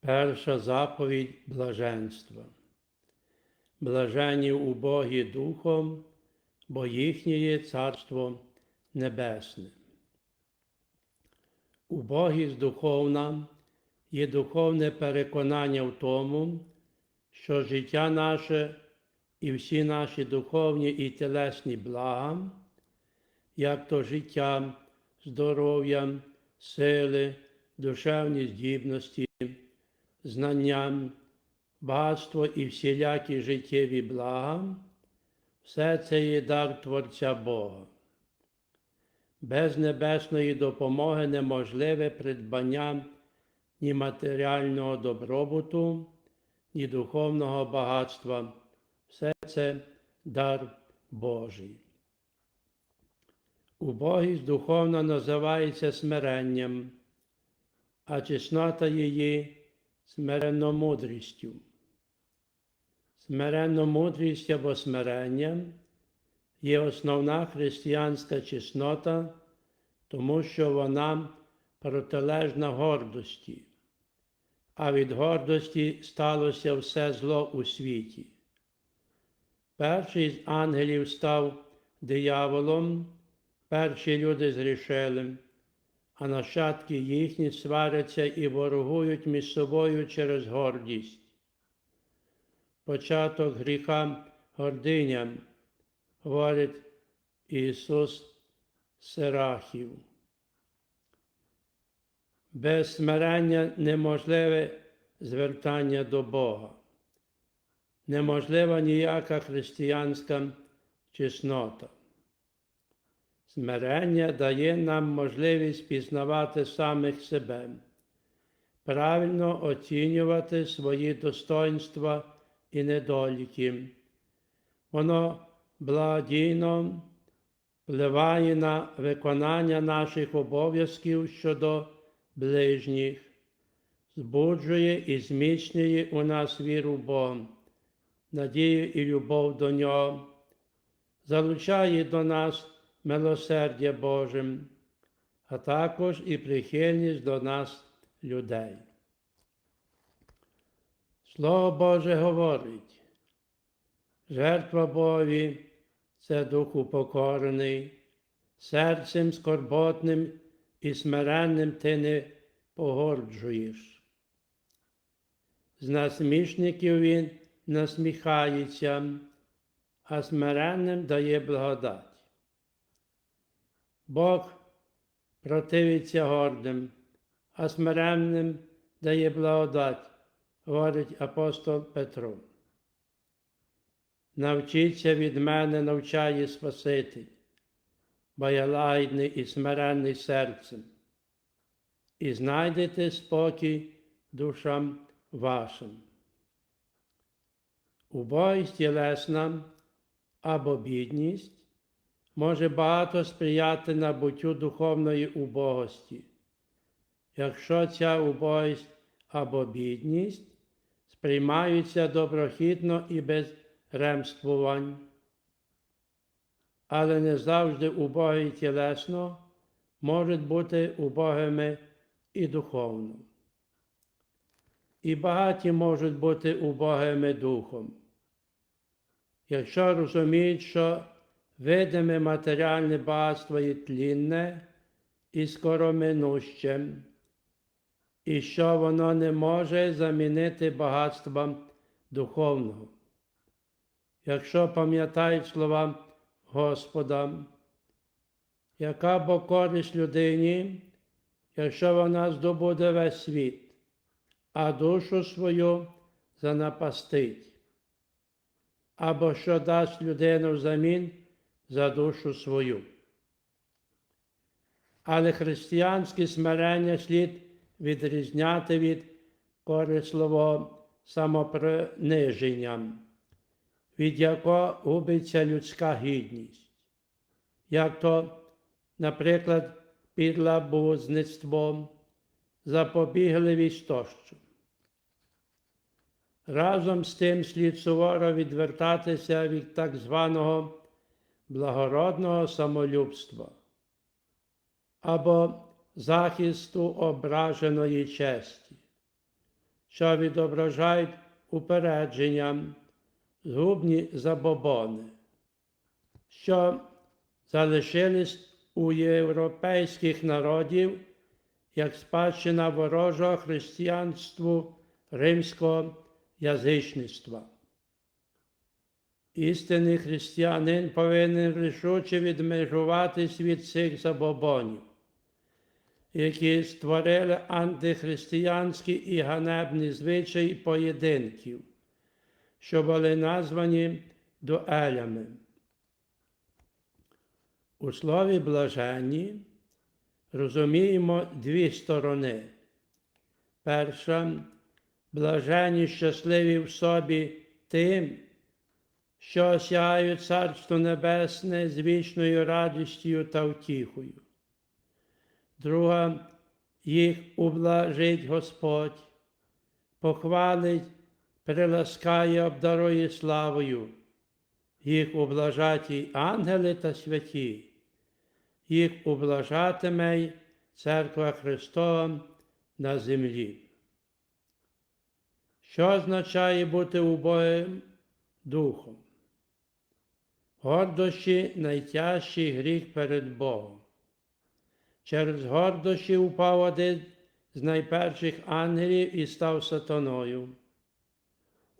Перша заповідь блаженства. Блажені убогі духом, бо їхнє є царство небесне. Убогість духовна є духовне переконання в тому, що життя наше і всі наші духовні і тілесні блага, як то життя, здоров'я, сили, душевні здібності, знання, багатство і всілякі життєві блага, все це є дар Творця Бога. Без небесної допомоги неможливе придбання ні матеріального добробуту, ні духовного багатства. Все це дар Божий. Убогість духовна називається смиренням, а чеснота її смиренномудрістю. Смиренномудрість або смирення є основна християнська чеснота, тому що вона протилежна гордості, а від гордості сталося все зло у світі. Перший з ангелів став дияволом, перші люди зрішили, а нащадки їхні сваряться і ворогують між собою через гордість. Початок гріха гординя, говорить Ісус Серахів. Без смирення неможливе звертання до Бога, неможлива ніяка християнська чеснота. Смирення дає нам можливість пізнавати самих себе, правильно оцінювати свої достоинства і недоліки. Воно благодійно впливає на виконання наших обов'язків щодо ближніх, збуджує і зміцнює у нас віру в Бога, надію і любов до Нього, залучає до нас милосердя Божим, а також і прихильність до нас людей. Слово Боже говорить, жертва Богові це дух упокорений, серцем скорботним і смиренним ти не погорджуєш. З насмішників він насміхається, а смиренним дає благодать. Бог противиться гордим, а смиренним дає благодать, говорить апостол Петро. Навчіться від мене, навчає Спаситель, бо я лагідний і смиренний серцем, і знайдете спокій душам вашим. Убогість тілесна або бідність може багато сприяти набуттю духовної убогості, якщо ця убогість або бідність сприймаються доброхідно і без ремствувань, але не завжди убогі тілесно можуть бути убогими і духовно. І багаті можуть бути убогими духом. Якщо розуміють, що видиме матеріальне багатство є тлінне і скороминуще, і що воно не може замінити багатством духовного. Якщо пам'ятають слова Господа, яка бо користь людині, якщо вона здобуде весь світ, а душу свою занапастить, або що дасть людину взамін за душу свою. Але християнське смирення слід відрізняти від корисливого самоприниження, від якого губиться людська гідність, як то, наприклад, підлабузництво, запобігливість тощо. Разом з тим слід суворо відвертатися від так званого благородного самолюбства або захисту ображеної честі, що відображають упередження, згубні забобони, що залишились у європейських народів як спадщина ворожого християнству римського язичництва. Істинний християнин повинен рішуче відмежуватись від цих забобонів, які створили антихристиянські і ганебні звичаї поєдинків, що були названі дуелями. У слові блаженні розуміємо дві сторони. Перша блажені щасливі в собі тим, що осягають Царство Небесне з вічною радістю та втіхою. Друга їх ублажить Господь, похвалить, приласкає, обдарує славою, їх облажать і ангели та святі, їх облажатиме й Церква Христова на землі. Що означає бути убогим духом? Гордощі найтяжчий гріх перед Богом. Через гордощі упав один з найперших ангелів і став сатаною.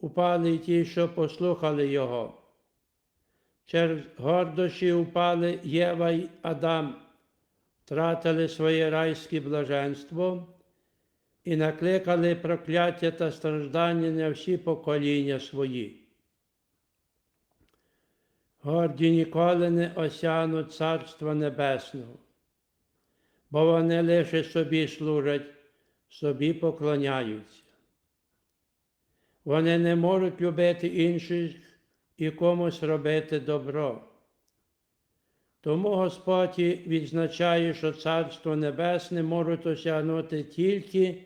Упали ті, що послухали Його. Через гордощі упали Єва й Адам, втратили своє райське блаженство і накликали прокляття та страждання на всі покоління свої. Горді ніколи не осянуть Царства Небесного, бо вони лише собі служать, собі поклоняються. Вони не можуть любити інших і комусь робити добро. Тому Господь відзначає, що Царство Небесне можуть осягнути тільки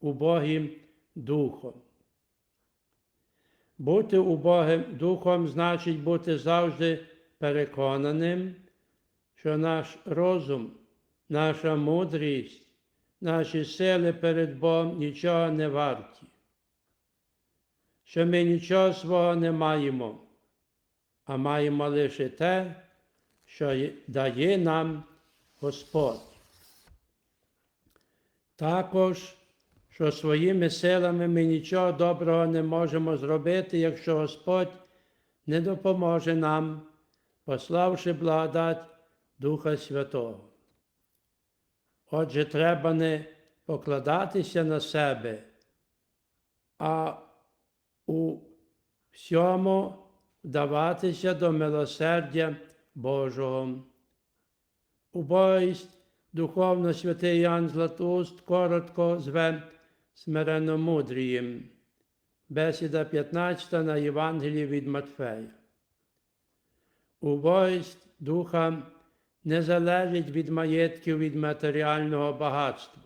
убогим духом. Бути убогим духом значить бути завжди переконаним, що наш розум, наша мудрість, наші сили перед Богом нічого не варті, що ми нічого свого не маємо, а маємо лише те, що дає нам Господь. Також що своїми силами ми нічого доброго не можемо зробити, якщо Господь не допоможе нам, пославши благодать Духа Святого. Отже, треба не покладатися на себе, а у всьому вдаватися до милосердя Божого. Убогість духовно святий Ян Златоуст коротко зве смиренномудрієм. Бесіда 15 на Євангелії від Матфея. Убогість духа не залежить від маєтків від матеріального багатства.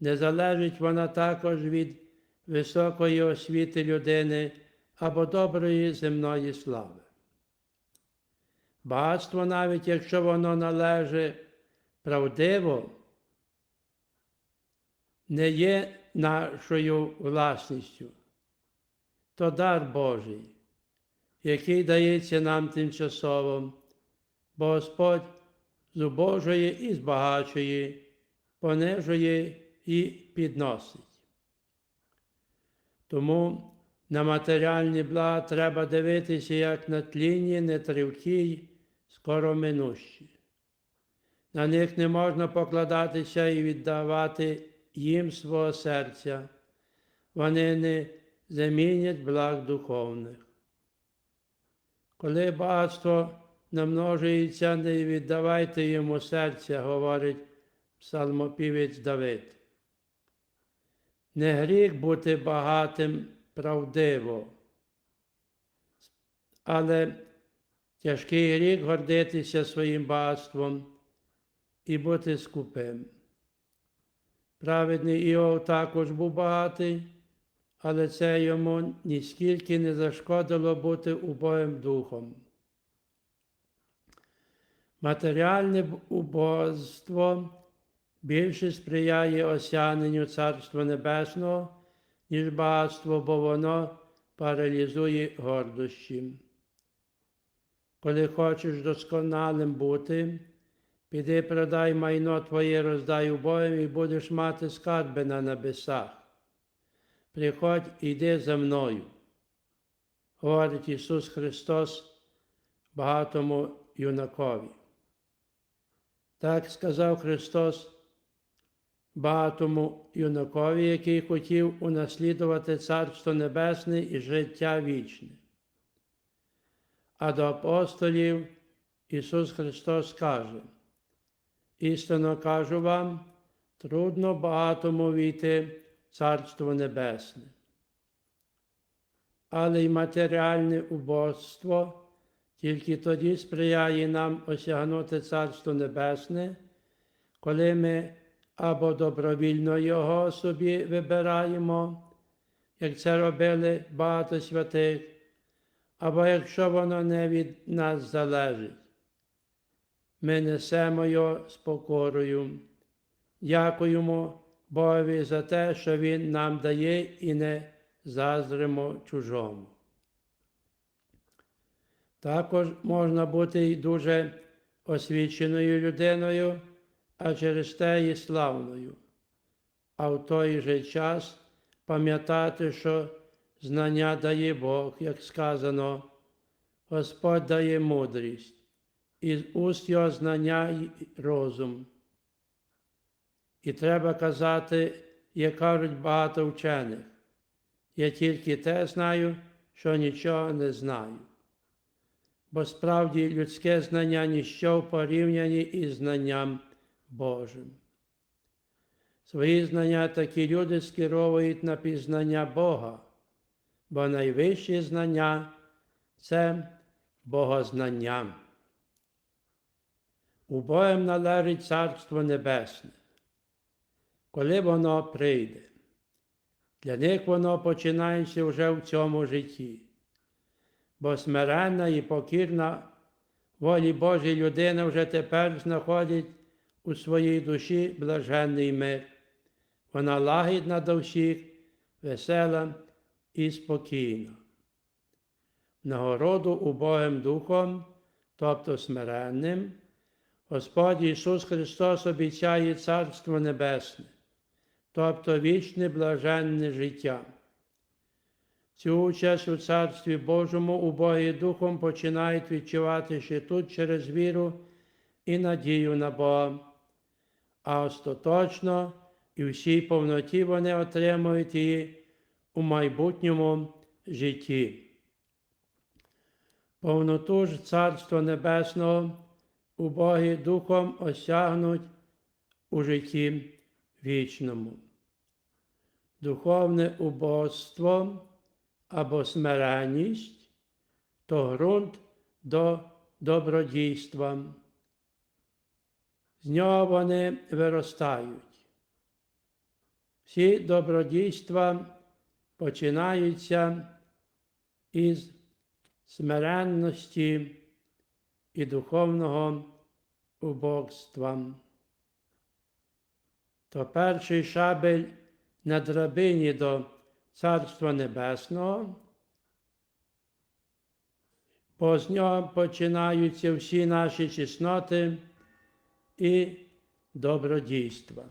Не залежить вона також від високої освіти людини або доброї земної слави. Багатство, навіть якщо воно належить правдиво, не є нашою власністю, то дар Божий, який дається нам тимчасово, бо Господь зубожує і збагачує, понижує і підносить. Тому на матеріальні блага треба дивитися як на тлінні, нетривкі, скороминущі. На них не можна покладатися і віддавати їм свого серця, вони не замінять благ духовних. Коли багатство намножується, не віддавайте йому серця, говорить псалмопівець Давид. Не гріх бути багатим правдиво, але тяжкий гріх гордитися своїм багатством і бути скупим. Праведний Іов також був багатий, але це йому ніскільки не зашкодило бути убогим духом. Матеріальне убожство більше сприяє осягненню Царства Небесного, ніж багатство, бо воно паралізує гордощі. Коли хочеш досконалим бути, піди продай майно твоє, роздай убоєм і будеш мати скарби на небесах. Приходь і йди за мною, говорить Ісус Христос багатому юнакові. Так сказав Христос багатому юнакові, який хотів унаслідувати Царство Небесне і життя вічне. А до апостолів Ісус Христос каже, істинно кажу вам, трудно багатому війти Царство Небесне. Але й матеріальне убожство тільки тоді сприяє нам осягнути Царство Небесне, коли ми або добровільно Його собі вибираємо, як це робили багато святих, або якщо воно не від нас залежить. Ми несемо його з покорою, дякуємо Богові за те, що Він нам дає і не заздримо чужому. Також можна бути й дуже освіченою людиною, а через те і славною, а в той же час пам'ятати, що знання дає Бог, як сказано, Господь дає мудрість, і з уст його знання й розум. І треба казати, як кажуть багато вчених, я тільки те знаю, що нічого не знаю. Бо справді людське знання ніщо в порівнянні із знанням Божим. Свої знання такі люди скеровують на пізнання Бога, бо найвищі знання це Богознання. Убоєм належить Царство Небесне, коли воно прийде. Для них воно починається вже в цьому житті, бо смиренна і покірна волі Божій людина вже тепер знаходить у своїй душі блаженний мир. Вона лагідна до всіх, весела і спокійна. Нагороду убогим духом, тобто смиренним, Господь Ісус Христос обіцяє Царство Небесне, тобто вічне блаженне життя. Цю участь у Царстві Божому убогі духом починають відчувати ще тут через віру і надію на Бога, а остаточно і всій повноті вони отримують її у майбутньому житті. Повноту ж Царства Небесного убогі Духом осягнуть у житті вічному. Духовне убоство або смиренність то ґрунт до добродійства. З нього вони виростають. Всі добродійства починаються із смиренності і духовного убогства. То перший шабель на драбині до Царства Небесного, бо з нього починаються всі наші чесноти і добродійства.